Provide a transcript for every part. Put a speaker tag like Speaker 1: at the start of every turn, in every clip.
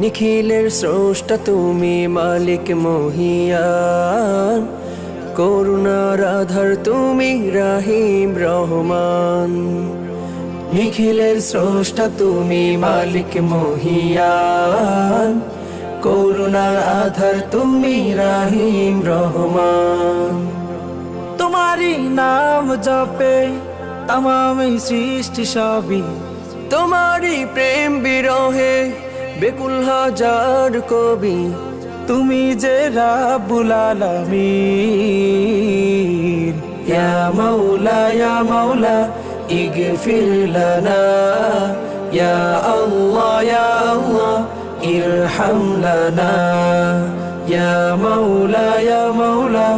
Speaker 1: নিখিলের স্রষ্টা তুমি মালিক মহিয়ান। করুণার আধার তুমি রাহিম রহমান। নিখিলের স্রষ্টা তুমি মালিক মহিয়ান। করুণার আধার তুমি রাহিম রহমান।
Speaker 2: তোমারই নাম জপে এই সৃষ্টি সবই।
Speaker 1: তোমারই প্রেম বিরহে বেকুল হাজার কবি,
Speaker 2: তুমি যে রাব্বুল আলামিন।
Speaker 1: ইয়া মাওলা ইয়া মাওলা, ইগফির লানা। ইয়া আল্লাহ ইয়া আল্লাহ, ইরহাম লানা। ইয়া মাওলা ইয়া মাওলা,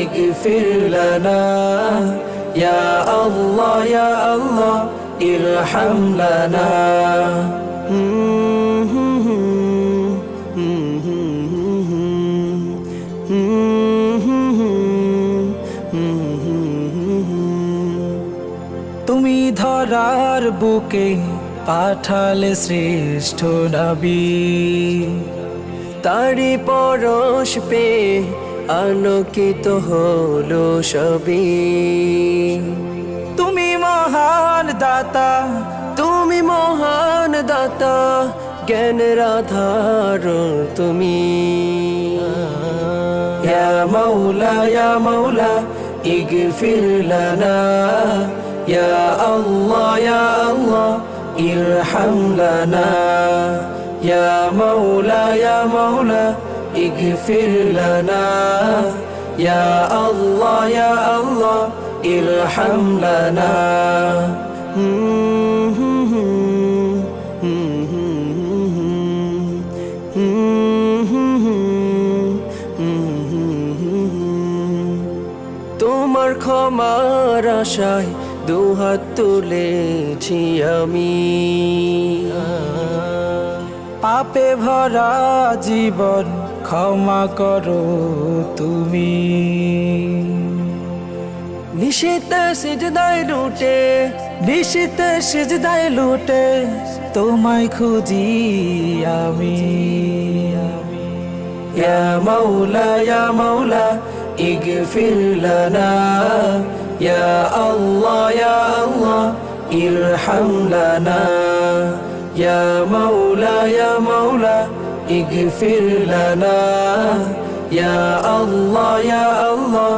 Speaker 1: ইগফির লানা। ইয়া আল্লাহ ইয়া আল্লাহ, ইরহাম লানা।
Speaker 2: তুমি ধরার বুকে পাঠালে শ্রেষ্ঠ নবী।
Speaker 1: তারি পরশ পে আলোকিত হলো সবই
Speaker 2: তুমি মহান দাতা,
Speaker 1: তুমি মহান দাতা জ্ঞানের রাধার তুমি। ইয়া মাওলা, ইগফির লানা। ইয়া আল্লাহ ইয়া আল্লাহ ইরহাম লানা ইয়া মাওলা ইয়া মাওলা ইগফির লানা ইয়া আল্লাহ ইয়া আল্লাহ ইরহাম লানা তোমার ক্ষমার আশায় দুহাত তুলেছি আমি।
Speaker 2: পাপে ভরা জীবন ক্ষমা করো তুমি।
Speaker 1: নিষেধ সিজদায় লুটে
Speaker 2: নিশিত সিজদায় লুটে তোমায় খুঁজি আমি।
Speaker 1: ইয়া মাওলা ইয়া মাওলা, ইগফির লানা, ইয়া ইরহাম লানা, ইয়া মাওলা ইয়া মাওলা, ইগফির লানা, ইয়া আল্লাহ ইয়া আল্লাহ,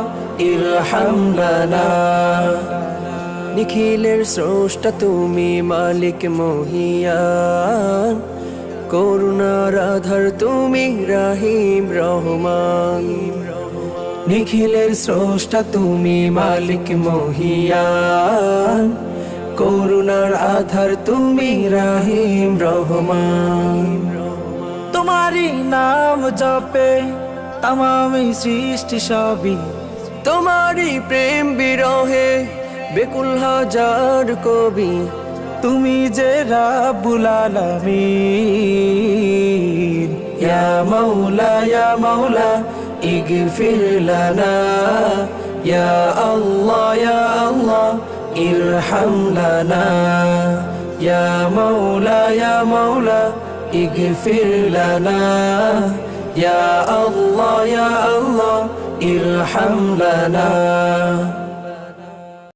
Speaker 1: ইরহাম লানা। নিখিলের স্রষ্টা তুমি মালিক মহিয়ান, করুণার আধার তুমি রাহিম রহমান। নিখিলের স্রষ্টা তুমি মালিক মহিয়ান করুণার আধার তুমি রাহিম রহমান।
Speaker 2: তোমারই নাম জপে তামাম সৃষ্টি সবই।
Speaker 1: তোমারই প্রেম বিরহে বেকুল হাজার কবি।
Speaker 2: তুমি যে রাব্বুল আলামিন।
Speaker 1: ইয়া মাওলা ইয়া মাওলা, ইগফির লানা। ইয়া আল্লাহ ইয়া আল্লাহ ইরহাম লানা ইয়া মাওলা ইয়া মাওলা ইগফির লানা ইয়া আল্লাহ ইয়া আল্লাহ ইরহাম লানা।